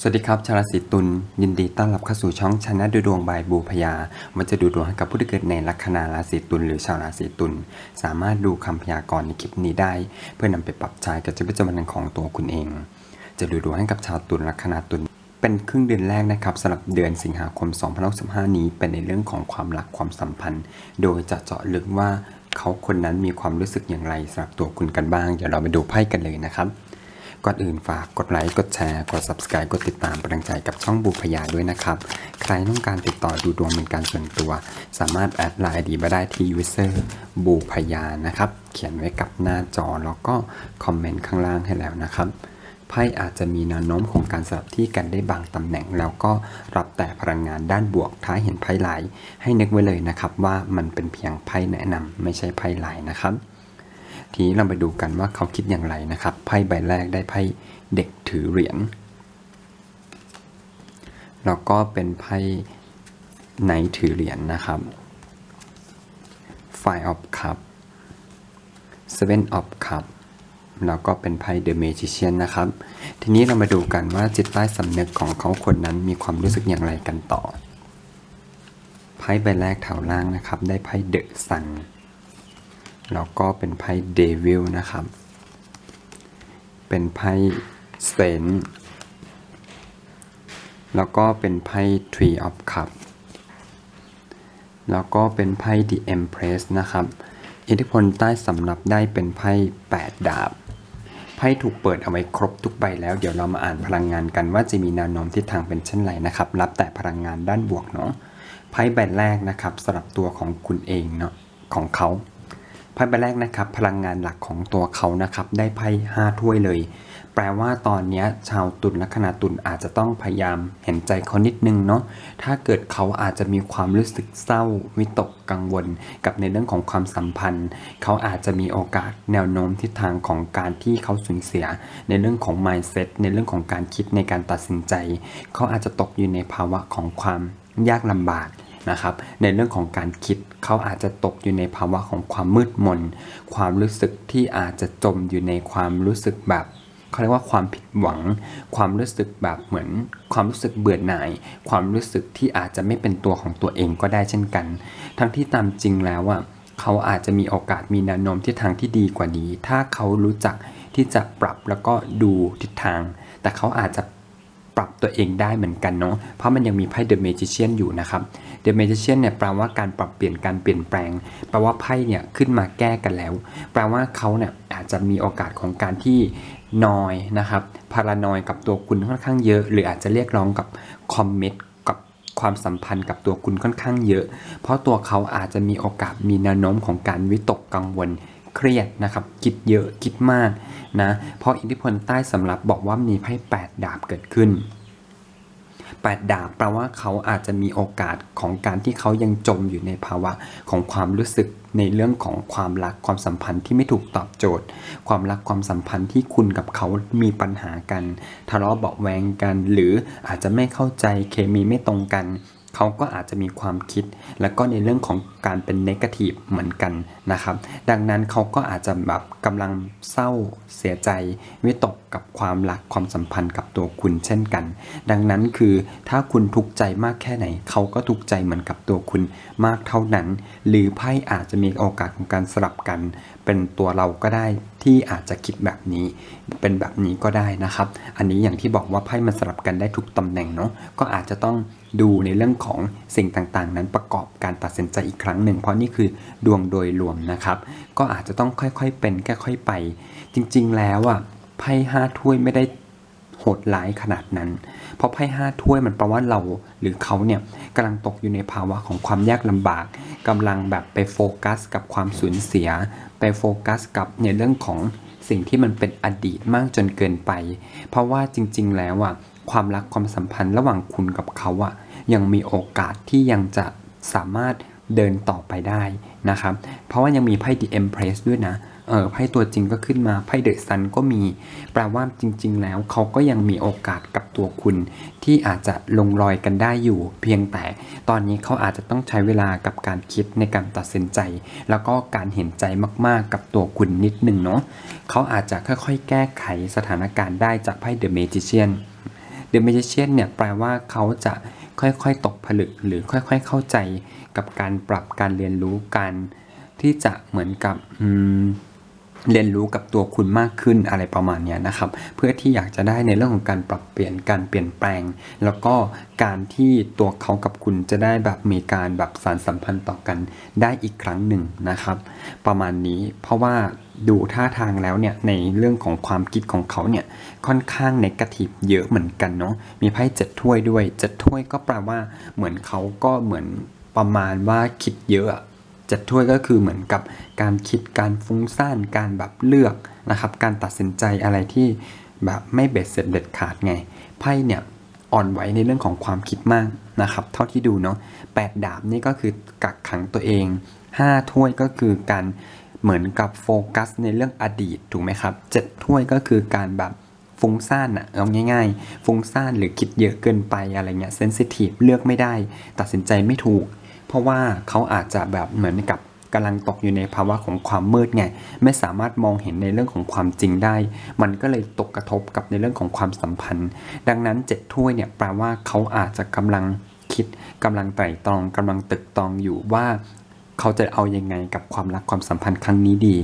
สวัสดีครับ ชาวราศีตุลยินดีต้อนรับเข้าสู่ช่องชนะดูดวงบายบูพยา มันจะดูดวงให้กับผู้ที่เกิดในลัคนาราศีตุลหรือชาวราศีตุลสามารถดูคำพยากรณ์ในคลิปนี้ได้ เพื่อนำไปปรับใช้กับชีวิตประจำวันของตัวคุณเอง จะดูดวงให้กับชาวตุลลัคนาตุลเป็นครึ่งเดือนแรกนะครับสำหรับเดือนสิงหาคม2065นี้ เป็นในเรื่องของความรักความสัมพันธ์ โดยจะเจาะลึกว่าเขาคนนั้นมีความรู้สึกอย่างไรสำหรับตัวคุณกันบ้างเดี๋ยวเราไปดูไพ่กันเลยนะครับ ก่อนอื่นฝากกดไลค์กดแชร์กด subscribe กดติดตามเป็นกำลังใจกับช่องบูพยาด้วยนะครับ ใครต้องการติดต่อดูดวงเป็นการส่วนตัว สามารถแอดไลน์ดีมาได้ที่ user บูพยานะครับ เขียนไว้กับหน้าจอแล้วก็คอมเมนต์ข้างล่างให้แล้วนะครับไพ่อาจจะมีแนวโน้มของการสลับที่กันได้บางตำแหน่ง แล้วก็รับแต่พลังงานด้านบวกถ้ายเห็นไพ่ลายให้นึกไว้เลยนะครับว่ามันเป็นเพียงไพ่แนะนำไม่ใช่ไพ่ลายนะครับ ทีนี้เราไปดูกันว่าเขาคิดอย่างไรนะครับไพ่ใบแรกได้ไพ่เด็กถือเหรียญแล้วก็เป็นไพ่ไหนถือเหรียญนะครับ Five of Cup Seven of Cup แล้วก็เป็นไพ่ The Magician นะครับ ทีนี้เรามาดูกันว่าจิตใต้สำนึกของเขาคนนั้นมีความรู้สึกอย่างไรกันต่อ ไพ่ใบแรกแถวล่างนะครับ ได้ไพ่ The Sun แล้วก็เป็นไพ่เดวิลนะครับ เป็นไพ่เซนแล้วก็เป็นไพ่ Tree of Cup แล้วก็เป็นไพ่ The Empress นะครับ อิทธิพลใต้สำรับได้เป็นไพ่ 8 ดาบ ไพ่ถูกเปิดเอาไว้ครบทุกใบแล้ว เดี๋ยวเรามาอ่านพลังงานกันว่าจะมีแนวโน้มทิศทางเป็นเช่นไรนะครับ รับแต่พลังงานด้านบวกเนาะ ไพ่ใบแรกนะครับสำหรับตัวของคุณเองเนาะของเขา ไพ่ใบแรกนะครับ พลังงานหลักของตัวเขานะครับ ได้ไพ่ห้าถ้วยเลย แปลว่าตอนนี้ชาวตุลลัคนาตุลอาจจะต้องพยายามเห็นใจเขานิดนึงเนาะถ้าเกิดเขาอาจจะมีความรู้สึกเศร้า วิตกกังวล กับในเรื่องของความสัมพันธ์ เขาอาจจะมีโอกาสแนวโน้มทิศทางของการที่เขาสูญเสีย ในเรื่องของ mindset ในเรื่องของการคิดในการตัดสินใจ เขาอาจจะตกอยู่ในภาวะของความยากลำบาก นะครับ ในเรื่องของการคิดเขาอาจจะตกอยู่ในภาวะของความมืดมน ความรู้สึกที่อาจจะจมอยู่ในความรู้สึกแบบเขาเรียกว่าความผิดหวัง ความรู้สึกแบบเหมือน ความรู้สึกเบื่อหน่าย ความรู้สึกที่อาจจะไม่เป็นตัวของตัวเองก็ได้เช่นกัน ทั้งที่ตามจริงแล้วอะเขาอาจจะมีโอกาสมีแนวโน้มทิศทางที่ดีกว่านี้ ถ้าเขารู้จักที่จะปรับแล้วก็ดูทิศทาง แต่เขาอาจจะ ปรับตัวเองได้เหมือนกันเนาะ เพราะมันยังมีไพ่ The Magician อยู่นะครับ The Magician เนี่ยแปลว่าการปรับเปลี่ยนการเปลี่ยนแปลง แปลว่าไพ่เนี่ยขึ้นมาแก้กันแล้ว แปลว่าเขาเนี่ยอาจจะมีโอกาสของการที่นอยนะครับพารานอยกับตัวคุณค่อนข้างเยอะ หรืออาจจะเรียกร้องกับคอมเมนต์กับความสัมพันธ์กับตัวคุณค่อนข้างเยอะ เพราะตัวเขาอาจจะมีโอกาสมีแนวโน้มของการวิตกกังวล เครียดนะครับคิดเยอะคิดมากนะเพราะอิทธิพลใต้สำรับบอกว่ามีไพ่แปดดาบเกิดขึ้นแปดดาบแปลว่าเขาอาจจะมีโอกาสของการที่เขายังจมอยู่ในภาวะของความรู้สึกในเรื่องของความรักความสัมพันธ์ที่ไม่ถูกตอบโจทย์ ความรักความสัมพันธ์ที่คุณกับเขามีปัญหากัน ทะเลาะเบาะแวงกัน หรืออาจจะไม่เข้าใจเคมีไม่ตรงกัน เขาก็อาจจะมีความคิด แล้วก็ในเรื่องของการเป็นเนกาทีฟเหมือนกันนะครับ ดังนั้นเขาก็อาจจะแบบกำลังเศร้าเสียใจวิตกกับความรักความสัมพันธ์กับตัวคุณเช่นกัน ดังนั้นคือถ้าคุณทุกข์ใจมากแค่ไหน เขาก็ทุกข์ใจเหมือนกับตัวคุณมากเท่านั้น หรือไพ่อาจจะมีโอกาสของการสลับกัน เป็นตัวเราก็ได้ที่อาจจะคิดแบบนี้ เป็นแบบนี้ก็ได้นะครับ อันนี้อย่างที่บอกว่าไพ่มันสลับกันได้ทุกตำแหน่งเนาะก็อาจจะต้อง ดูในเรื่องของสิ่งต่างๆ นั้นประกอบการตัดสินใจอีกครั้งหนึ่ง เพราะนี่คือดวงโดยรวมนะครับ ก็อาจจะต้องค่อยๆเป็นค่อยๆไป จริงๆแล้วอะไพ่ห้าถ้วยไม่ได้โหดร้ายขนาดนั้น เพราะไพ่ห้าถ้วยมันแปลว่าเราหรือเขาเนี่ยกำลังตกอยู่ในภาวะของความยากลำบากกำลังแบบไปโฟกัส กับความสูญเสีย ไปโฟกัส กับในเรื่องของสิ่งที่มันเป็นอดีตมากจนเกินไป เพราะว่าจริง ๆ แล้วอะความรักความสัมพันธ์ระหว่างคุณกับเขาอะ ยังมีโอกาสที่ยังจะสามารถเดินต่อไปได้นะครับ เพราะว่ายังมีไพ่ The Empress ด้วยนะ เออไพ่ตัวจริงก็ขึ้นมาไพ่เดอะซันก็มี แปลว่าจริง ๆ แล้วเขาก็ยังมีโอกาสกับตัวคุณ ที่อาจจะลงรอยกันได้อยู่ เพียงแต่ตอนนี้เขาอาจจะต้องใช้เวลากับการคิดในการตัดสินใจ แล้วก็การเห็นใจมากๆกับตัวคุณนิดหนึ่งเนาะเขาอาจจะค่อยๆ แก้ไขสถานการณ์ได้จากไพ่เดอะเมจิเชียน The Magician เนี่ยแปลว่าเขาจะ ค่อยๆ ตกผลึกหรือค่อยๆ เข้าใจกับการปรับการเรียนรู้การที่จะเหมือนกับ เรียนรู้กับตัวคุณมากขึ้นอะไรประมาณนี้นะครับ เพื่อที่อยากจะได้ในเรื่องของการปรับเปลี่ยนการเปลี่ยนแปลง แล้วก็การที่ตัวเขากับคุณจะได้แบบมีการแบบสารสัมพันธ์ต่อกันได้อีกครั้งหนึ่งนะครับ ประมาณนี้เพราะว่าดูท่าทางแล้วเนี่ยในเรื่องของความคิดของเขาเนี่ยค่อนข้างในกาทีฟเยอะเหมือนกันเนาะมีไพ่เจ็ดถ้วยด้วยเจ็ดถ้วยก็แปลว่าเหมือนเขาก็เหมือนประมาณว่าคิดเยอะ จัดถ้วยก็คือเหมือนกับการคิดการฟุ้งซ่านการแบบเลือกนะครับ การตัดสินใจอะไรที่แบบไม่เบ็ดเสร็จเด็ดขาดไง ไพ่เนี่ยอ่อนไหวในเรื่องของความคิดมากนะครับ เท่าที่ดูเนาะแปดดาบนี่ก็คือกักขังตัวเองห้าถ้วยก็คือการเหมือนกับโฟกัสในเรื่องอดีตถูกไหมครับเจ็ดถ้วยก็คือการแบบฟุ้งซ่านอะเอาง่าย ๆ ฟุ้งซ่านหรือคิดเยอะเกินไปอะไรเงี้ยเซนซิทีฟเลือกไม่ได้ ตัดสินใจไม่ถูก เพราะว่าเขาอาจจะแบบเหมือนกับกำลังตกอยู่ในภาวะของความมืดไงไม่สามารถมองเห็นในเรื่องของความจริงได้ มันก็เลยตกกระทบกับในเรื่องของความสัมพันธ์ ดังนั้นเจ็ดถ้วยเนี่ยแปลว่าเขาอาจจะกำลังคิดกำลังไตร่ตรองกำลังตึกตองอยู่ว่า เขาจะเอายังไงกับความรักความสัมพันธ์ครั้งนี้ดี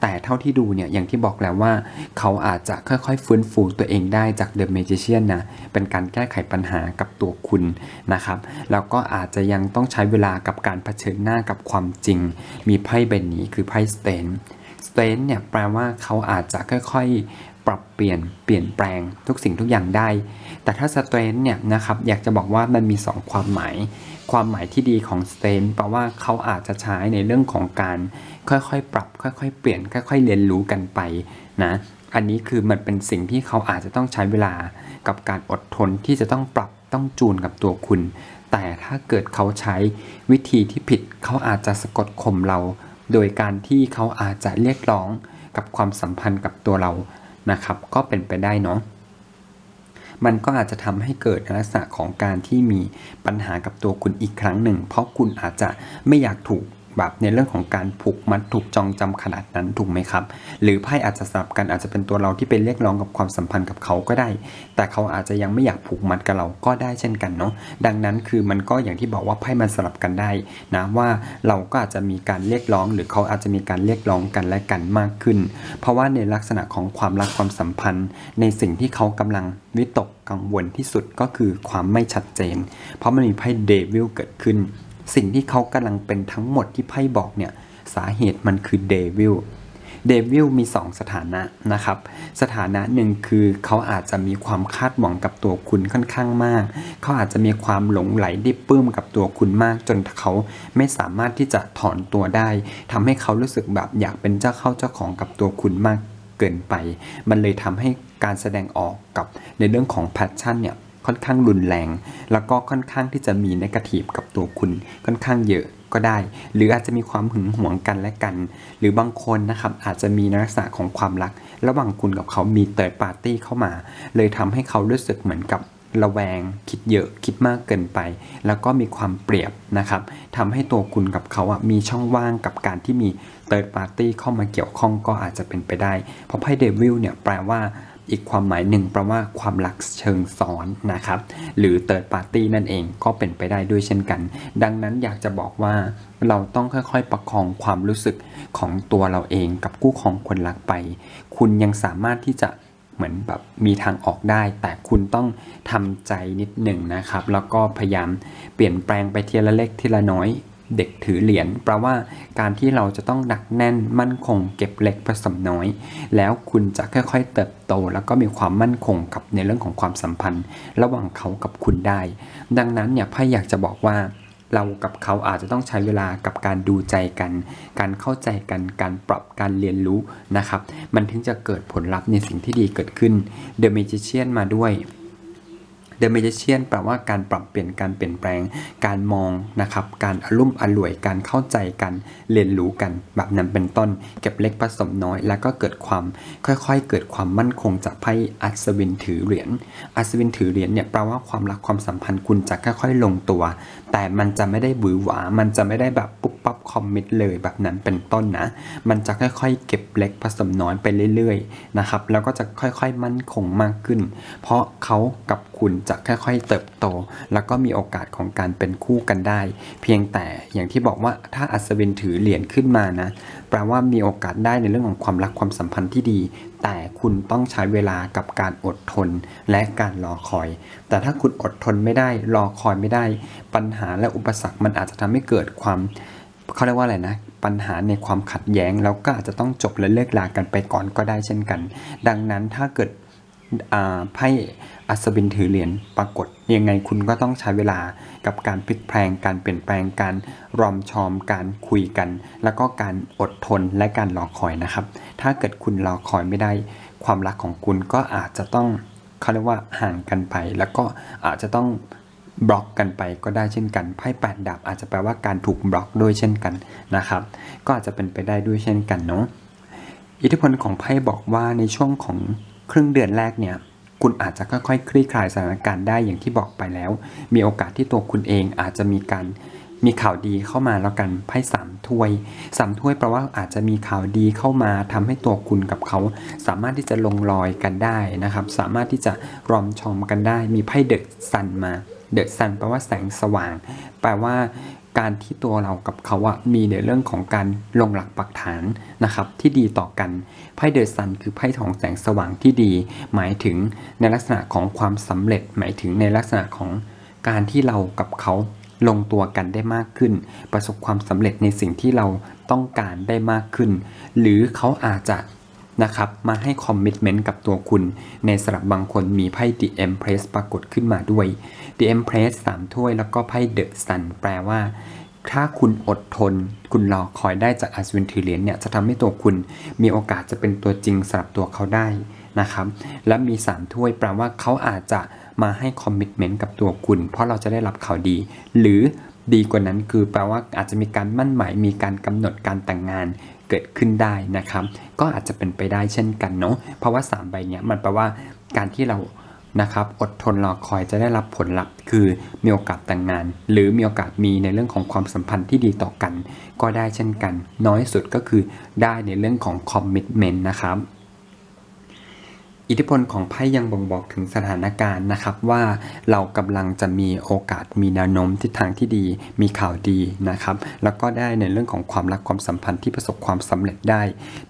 แต่เท่าที่ดูเนี่ยอย่างที่บอกแล้วว่า เขาอาจจะค่อยๆฟื้นฟูตัวเองได้จาก The Magician นะเป็นการแก้ไขปัญหากับตัวคุณนะครับแล้วก็อาจจะยังต้องใช้เวลากับการเผชิญหน้ากับความจริง มีไพ่ใบนี้คือไพ่สเตนสเตนเนี่ยแปลว่าเขาอาจจะค่อยๆ ปรับเปลี่ยนเปลี่ยนแปลงทุกสิ่งทุกอย่างได้ แต่ถ้าสเตนเนี่ยนะครับอยากจะบอกว่ามันมี 2 ความหมาย ความหมายที่ดีของสเตนแปลว่าเขาอาจจะใช้ในเรื่องของการค่อยๆ ปรับ ค่อยๆ เปลี่ยน ค่อยๆ เรียนรู้กันไปนะ อันนี้คือมันเป็นสิ่งที่เขาอาจจะต้องใช้เวลากับการอดทนที่จะต้องปรับต้องจูนกับตัวคุณ แต่ถ้าเกิดเขาใช้วิธีที่ผิด เขาอาจจะสะกดข่มเรา โดยการที่เขาอาจจะเรียกร้องกับความสัมพันธ์กับตัวเรานะครับ ก็เป็นไปได้เนาะ มันก็อาจจะทำให้เกิดลักษณะของการที่มีปัญหากับตัวคุณอีกครั้งหนึ่ง เพราะคุณอาจจะไม่อยากถูก แบบในเรื่องของการผูกมัดถูกจองจำขนาดนั้นถูกไหมครับ หรือไพ่อาจจะสลับกันอาจจะเป็นตัวเราที่ไปเรียกร้องกับความสัมพันธ์กับเขาก็ได้ แต่เขาอาจจะยังไม่อยากผูกมัดกับเราก็ได้เช่นกันเนาะดังนั้นคือมันก็อย่างที่บอกว่าไพ่มันสลับกันได้นะว่าเราก็อาจจะมีการเรียกร้อง หรือเขาอาจจะมีการเรียกร้องกันและกันมากขึ้น เพราะว่าในลักษณะของความรักความสัมพันธ์ ในสิ่งที่เขากำลังวิตกกังวลที่สุดก็คือความไม่ชัดเจน เพราะมันมีไพ่เดวิลเกิดขึ้น สิ่งที่เขากำลังเป็นทั้งหมดที่ไพ่บอกเนี่ยสาเหตุมันคือเดวิลเดวิลมี 2 สถานะนะครับ สถานะหนึ่งคือเขาอาจจะมีความคาดหวังกับตัวคุณค่อนข้างมาก เขาอาจจะมีความหลงไหลดิบปลื้มกับตัวคุณมาก จนเขาไม่สามารถที่จะถอนตัวได้ทำให้เขารู้สึกแบบอยากเป็นเจ้าเข้าเจ้าของกับตัวคุณมากเกินไป มันเลยทำให้การแสดงออกกับในเรื่องของแพชชั่นเนี่ยค่อนข้างรุนแรง แล้วก็ค่อนข้างที่จะมีนกาทีฟกับตัวคุณค่อนข้างเยอะก็ได้ หรืออาจจะมีความหึงหวงกันและกัน หรือบางคนนะครับอาจจะมีลักษณะของความรัก ระหว่างคุณกับเขามีเติร์ดปาร์ตี้เข้ามา เลยทำให้เขารู้สึกเหมือนกับระแวง คิดเยอะคิดมากเกินไป แล้วก็มีความเปรียบนะครับทำให้ตัวคุณกับเขาอะมีช่องว่างกับการที่มีเติร์ดปาร์ตี้เข้ามาเกี่ยวข้องก็อาจจะเป็นไปได้ เพราะไพ่เดวิลเนี่ยแปลว่า อีกความหมายหนึ่งแปลว่าความรักเชิงซ้อนนะครับ หรือเติร์ดปาร์ตี้นั่นเองก็เป็นไปได้ด้วยเช่นกัน ดังนั้นอยากจะบอกว่าเราต้องค่อยๆประคองความรู้สึกของตัวเราเองกับคู่ของคนรักไป คุณยังสามารถที่จะเหมือนแบบมีทางออกได้ แต่คุณต้องทำใจนิดหนึ่งนะครับ แล้วก็พยายามเปลี่ยนแปลงไปทีละเล็กทีละน้อย เด็กถือเหรียญแปลว่าการที่เราจะต้องหนักแน่นมั่นคงเก็บเล็กผสมน้อย แล้วคุณจะค่อยๆเติบโต แล้วก็มีความมั่นคงกับในเรื่องของความสัมพันธ์ ระหว่างเขากับคุณได้ ดังนั้นเนี่ยพ่อยากจะบอกว่า เรากับเขาอาจจะต้องใช้เวลากับการดูใจกัน การเข้าใจกันการปรับการเรียนรู้นะครับ มันถึงจะเกิดผลลัพธ์ในสิ่งที่ดีเกิดขึ้น The Magician มาด้วย The Magician แปลว่าการปรับเปลี่ยนการเปลี่ยนแปลง การมองนะครับ การอลุ่มอล่วย การเข้าใจกัน เรียนรู้กัน แบบนั้นเป็นต้น เก็บเล็กผสมน้อย แล้วก็เกิดความ ค่อยๆ เกิดความมั่นคงจากไพ่อัศวินถือเหรียญ อัศวินถือเหรียญเนี่ยแปลว่าความรักความสัมพันธ์คุณจะค่อยๆ ลงตัว แต่มันจะไม่ได้หวือหวา มันจะไม่ได้แบบปุ๊บปั๊บคอมมิตเลยแบบนั้นเป็นต้นนะ มันจะค่อยๆ เก็บเล็กผสมน้อยไปเรื่อยๆนะครับ แล้วก็จะค่อยๆมั่นคงมากขึ้น เพราะเขากับคุณจะค่อยๆเติบโต แล้วก็มีโอกาสของการเป็นคู่กันได้ เพียงแต่อย่างที่บอกว่าถ้าอัศวินถือเหรียญขึ้นมานะ แปลว่ามีโอกาสได้ในเรื่องของความรักความสัมพันธ์ที่ดี แต่คุณต้องใช้เวลากับการอดทนและการรอคอย แต่ถ้าคุณอดทนไม่ได้รอคอยไม่ได้ ปัญหาและอุปสรรคมันอาจจะทำให้เกิดความเขาเรียกว่าอะไรนะปัญหาในความขัดแย้งแล้วก็อาจจะต้องจบและเลิกลากันไปก่อนก็ได้เช่นกัน ดังนั้นถ้าเกิด ไพ่อัศวินถือเหรียญปรากฏ ยังไงคุณก็ต้องใช้เวลากับการพลิกแพลงการเปลี่ยนแปลงการรอมชอมการคุยกัน แล้วก็การอดทนและการรอคอยนะครับ ถ้าเกิดคุณรอคอยไม่ได้ ความรักของคุณก็อาจจะต้องเขาเรียกว่าห่างกันไป แล้วก็อาจจะต้องบล็อกกันไปก็ได้เช่นกันไพ่แปดดาบอาจจะแปลว่าการถูกบล็อกด้วยเช่นกันนะครับ ก็อาจจะเป็นไปได้ด้วยเช่นกันเนาะอิทธิพลของไพ่บอกว่าในช่วงของ ครึ่งเดือนแรกเนี่ยคุณอาจจะค่อยๆ คลี่คลายสถานการณ์ได้อย่างที่บอกไปแล้ว มีโอกาสที่ตัวคุณเองอาจจะมีการมีข่าวดีเข้ามาแล้วกันไพ่สามถ้วยสามถ้วยแปลว่าอาจจะมีข่าวดีเข้ามาทำให้ตัวคุณกับเขา สามารถที่จะลงรอยกันได้นะครับ สามารถที่จะรอมชอมกันได้ มีไพ่เดอะซันมาเดอะซันแปลว่าแสงสว่าง แปลว่า การที่ตัวเรากับเขาอะมีในเรื่องของการลงหลักปักฐานนะครับที่ดีต่อกันไพ่เดอะซันคือไพ่ของแสงสว่างที่ดี หมายถึงในลักษณะของความสำเร็จ หมายถึงในลักษณะของการที่เรากับเขาลงตัวกันได้มากขึ้น ประสบความสำเร็จในสิ่งที่เราต้องการได้มากขึ้น หรือเขาอาจจะ นะครับมาให้คอมมิ t เมนต์กับตัวคุณ ในสำหรับบางคนมีไพ่ The Empress ปรากฏขึ้นมาด้วย The Empress 3ถ้วยแล้วก็ไพ่ The Sun แปลว่า ถ้าคุณอดทน คุณรอคอยได้จากอัศวินถือเหรียญเนี่ยจะทำให้ตัวคุณ มีโอกาสจะเป็นตัวจริงสำหรับตัวเขาได้นะครับและมี 3 ถ้วยแปลว่าเขาอาจจะมาให้คอมมิ t เมนต์กับตัวคุณ เพราะเราจะได้รับข่าวดี หรือดีกว่านั้นคือแปลว่าอาจจะมีการมั่นหมายมีการกำหนดการแต่งงาน เกิดขึ้นได้นะครับ ก็อาจจะเป็นไปได้เช่นกันเนาะเพราะว่า 3 ใบเนี้ยมันแปลว่าการที่เรานะครับอดทนรอคอยจะได้รับผลลัพธ์คือมีโอกาสแต่งงาน หรือมีโอกาสมีในเรื่องของความสัมพันธ์ที่ดีต่อกัน ก็ได้เช่นกัน น้อยสุดก็คือได้ในเรื่องของคอมมิชเมนต์นะครับ อิทธิพลของไพ่ยังบ่งบอกถึงสถานการณ์นะครับว่าเรากำลังจะมีโอกาสมีแนวโน้มทิศทางที่ดี มีข่าวดีนะครับ แล้วก็ได้ในเรื่องของความรักความสัมพันธ์ที่ประสบความสำเร็จได้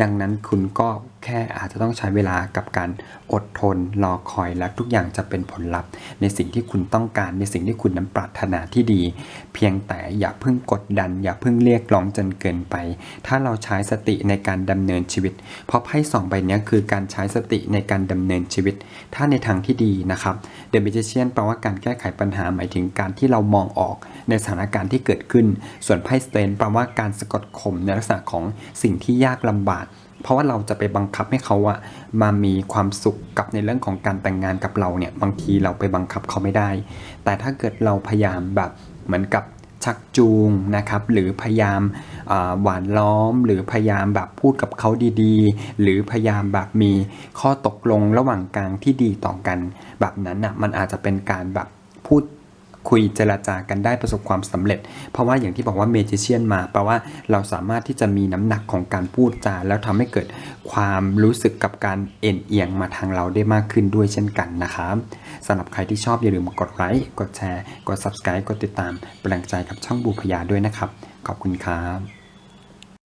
ดังนั้นคุณก็แค่อาจจะต้องใช้เวลากับการอดทนรอคอยและทุกอย่างจะเป็นผลลัพธ์ ในสิ่งที่คุณต้องการในสิ่งที่คุณนั้นปรารถนาที่ดี เพียงแต่อย่าเพิ่งกดดัน อย่าเพิ่งเรียกร้องจนเกินไป ถ้าเราใช้สติในการดำเนินชีวิต เพราะไพ่สองใบนี้คือการใช้สติในการดำเนินชีวิต ถ้าในทางที่ดีนะครับ The Magician แปลว่าการแก้ไขปัญหาหมายถึงการที่เรามองออกในสถานการณ์ที่เกิดขึ้น ส่วนไพ่สเตนแปลว่าการสะกดข่มในลักษณะของสิ่งที่ยากลำบากเพราะว่าเราจะไปบังคับให้เขาอะมามีความสุขกับในเรื่องของการแต่งงานกับเราเนี่ยบางทีเราไปบังคับเขาไม่ได้ แต่ถ้าเกิดเราพยายามแบบเหมือนกับ ชักจูงนะครับหรือพยายามหวานล้อม หรือพยายามแบบพูดกับเขาดีๆ หรือพยายามแบบมีข้อตกลงระหว่างกลางที่ดีต่อกัน แบบนั้นอะมันอาจจะเป็นการแบบพูด คุยเจรจากันได้ประสบความสำเร็จ เพราะว่าอย่างที่บอกว่าเมจิเชียนมาแปลว่าเราสามารถที่จะมีน้ำหนักของการพูดจา แล้วทำให้เกิดความรู้สึกกับการเอ็นเอียงมาทางเราได้มากขึ้นด้วยเช่นกันนะครับสำหรับใครที่ชอบอย่าลืมกดไลค์กดแชร์ กด subscribe กดติดตามเป็นกำลังใจกับช่องบูพยาด้วยนะครับ ขอบคุณครับ